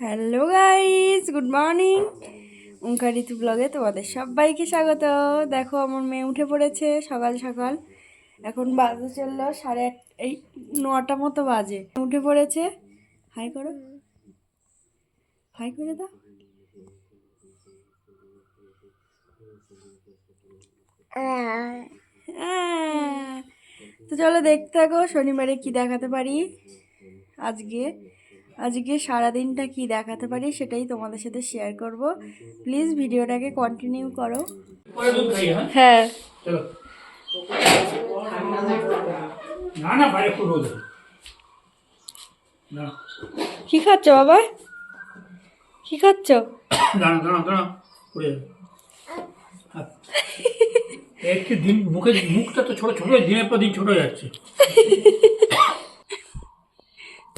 Hello guys, good morning. Onkar Ritu ব্লগে তোমাদের সবাইকে স্বাগত। দেখো, আমার মেয়ে উঠে পড়েছে সকাল সকাল। এখন বাজে চলল সাড়ে আট, এই নটা মতো বাজে। উঠে পড়েছে। হাই করো। হাই করে দাও। তো চলো দেখতে থাকো, শনিবারে কি দেখাতে পারি? আজকে আজকে সারাদিনটা কি দেখাতে পারি সেটাই তোমাদের সাথে শেয়ার করব। প্লিজ ভিডিওটাকে কন্টিনিউ করো। হ্যাঁ? হ্যাঁ। না না বাইরে কি খাচ্ছ বাবা? কি খাচ্ছ? দাঁড়া দাঁড়া দাঁড়া একটু দিন মুখে মুখটা তো ছোট ছোট দিনের পর দিন ছোট যাচ্ছে।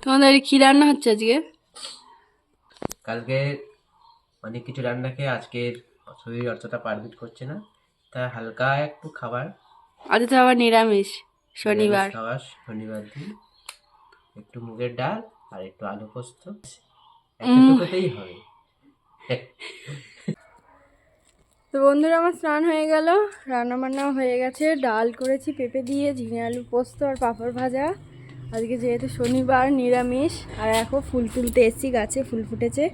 তোমাদের কি রান্না হচ্ছে আজকে? কালকে অনেক কিছু রান্না খেয়ে আজকের শরীর অতটা পারমিট করছে না। তা হালকা একটু খাবার। আজ তো আবার নিরামিষ শনিবার। খাবার শনিবার দিন। একটু মুগের ডাল আর একটু আলু পোস্ত। একটুকুতেই হবে। তো বন্ধুরা আমার স্নান হয়ে গেল। রান্না বান্নাও হয়ে গেছে। ডাল করেছি পেঁপে দিয়ে ঝিঙে আলু পোস্ত আর পাঁপড় ভাজা। আজকে যেহেতু শনিবার, নিরামিষ, আর এখন ফুল তুলতে এসছি, গাছে ফুল ফুটেছে।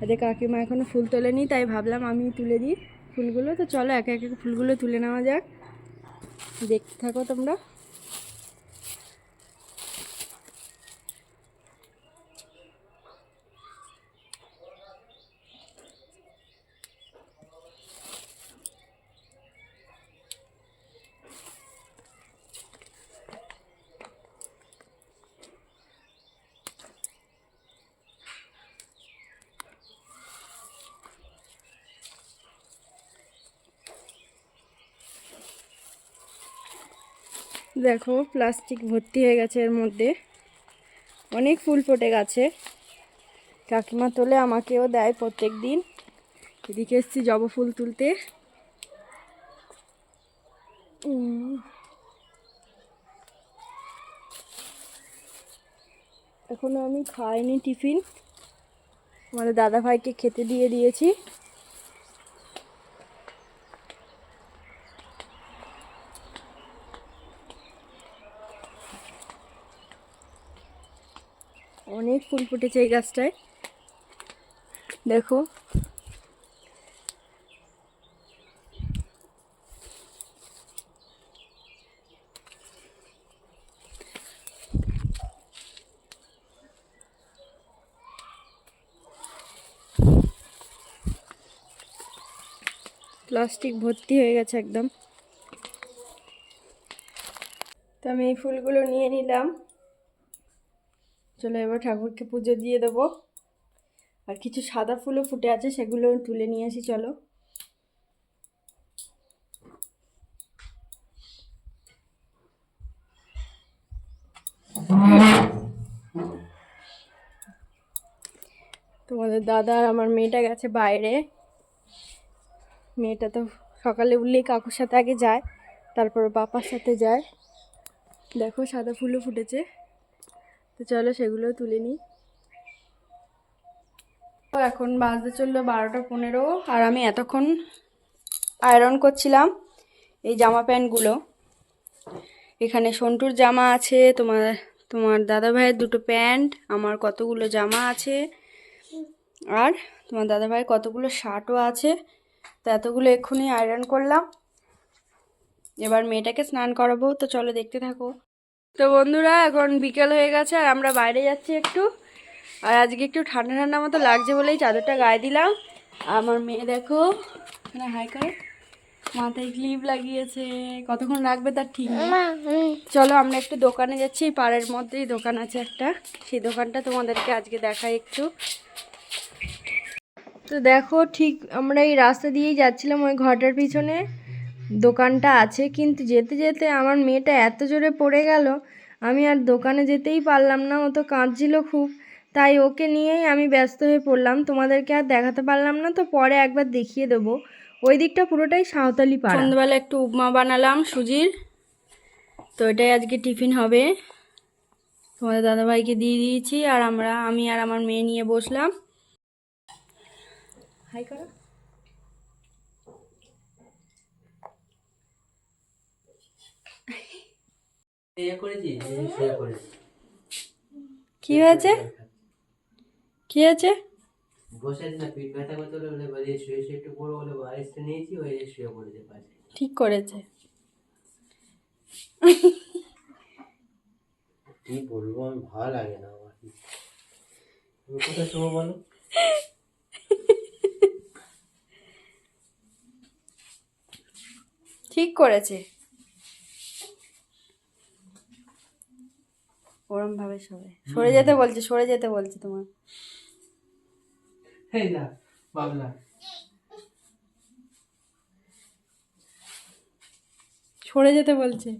আজকে কাকিমা এখনও ফুল তোলেনি, তাই ভাবলাম আমি তুলে দিই ফুলগুলো। তো চলো একে একে ফুলগুলো তুলে নেওয়া যাক। দেখতে থাকো তোমরা। দেখো, প্লাস্টিক ভর্তি হয়ে গেছে এর মধ্যে। অনেক ফুল ফোটে গেছে। কাকিমা তোলে আমাকেও দেয় প্রত্যেক দিন। এদিকে এসছি জবা ফুল তুলতে। উম। এখনও আমি খাইনি টিফিন। আমাদের দাদা ভাইকে খেতে দিয়ে দিয়েছি। অনেক ফুল ফুটেছে এই গাছটায়। দেখো। প্লাস্টিক ভর্তি হয়ে গেছে একদম। তো আমি এই ফুলগুলো নিয়ে নিলাম। চলো এবার ঠাকুরকে পুজো দিয়ে দেবো। আর কিছু সাদা ফুলও ফুটে আছে সেগুলো তুলে নিয়ে আসি, চলো। তোমাদের দাদা আর আমার মেয়েটা গেছে বাইরে। মেয়েটা তো সকালে উঠলেই কাকুর সাথে আগে যায়, তারপর বাপার সাথে যায়। দেখো সাদা ফুলও ফুটেছে। তো চলো সেগুলো তুলে নিই। তো এখন বাজতে চলল বারোটা পনেরো আর আমি এতক্ষণ আয়রন করছিলাম এই জামা প্যান্টগুলো। এখানে সন্টুর জামা আছে, তোমার তোমার দাদা ভাইয়ের দুটো প্যান্ট, আমার কতগুলো জামা আছে, আর তোমার দাদা ভাইয়ের কতগুলো শার্টও আছে। তো এতগুলো এক্ষুনি আয়রন করলাম। এবার মেয়েটাকে স্নান করাবো, তো চলো দেখতে থাকো। তো বন্ধুরা, এখন বিকেল হয়ে গেছে আর আমরা বাইরে যাচ্ছি একটু। আর আজকে একটু ঠান্ডা ঠান্ডা মতো লাগছে বলেই চাদরটা গায়ে দিলাম। আমার মেয়ে দেখো, এখানে হাই করে মাথায় ক্লিপ লাগিয়েছে। কতক্ষণ রাখবে তার ঠিক চলো আমরা একটু দোকানে যাচ্ছি, এই পাড়ের মধ্যেই দোকান আছে একটা। সেই দোকানটা তোমাদেরকে আজকে দেখাই একটু। তো দেখো, ঠিক আমরা এই রাস্তা দিয়েই যাচ্ছিলাম ওই ঘরটার পিছনে। দোকানটা আছে কিন্তু যেতে যেতে আমার মেয়েটা এত জোরে পড়ে গেল আমি আর দোকানে যেতেই পারলাম না। ও তো কাঁদছিল খুব তাই ওকে নিয়েই আমি ব্যস্ত হয়ে পড়লাম। তোমাদেরকে আর দেখাতে পারলাম না তো পরে একবার দেখিয়ে দেবো। ওই দিকটা পুরোটাই সাঁওতালি পাড়া। সন্ধ্যাবেলা একটু উপমা বানালাম সুজির তো এটাই আজকে টিফিন হবে। তোমাদের দাদাভাইকে দিয়ে দিয়েছি আর আমরা আমি আর আমার মেয়ে নিয়ে বসলাম। হাই করো ইয়ে করেছি শুয়ে করেছি কি হয়েছে কি হয়েছে বসে আছি না পিঠ ব্যথা করতে হলে বলে বাড়ি শুয়ে শুয়ে একটু পড়ো বলে বারিশটা নিয়েছি ওই শুয়ে পড়েছে পাশে। ঠিক করেছে। কি বলব আমি ভালো লাগে না আমার। কোথায় শোবো বলো? ঠিক করেছে। ভাবে সবাই। সরে যেতে বলছে সরে যেতে বলছে তোমার। এই না বাবলা। সরে যেতে বলছে।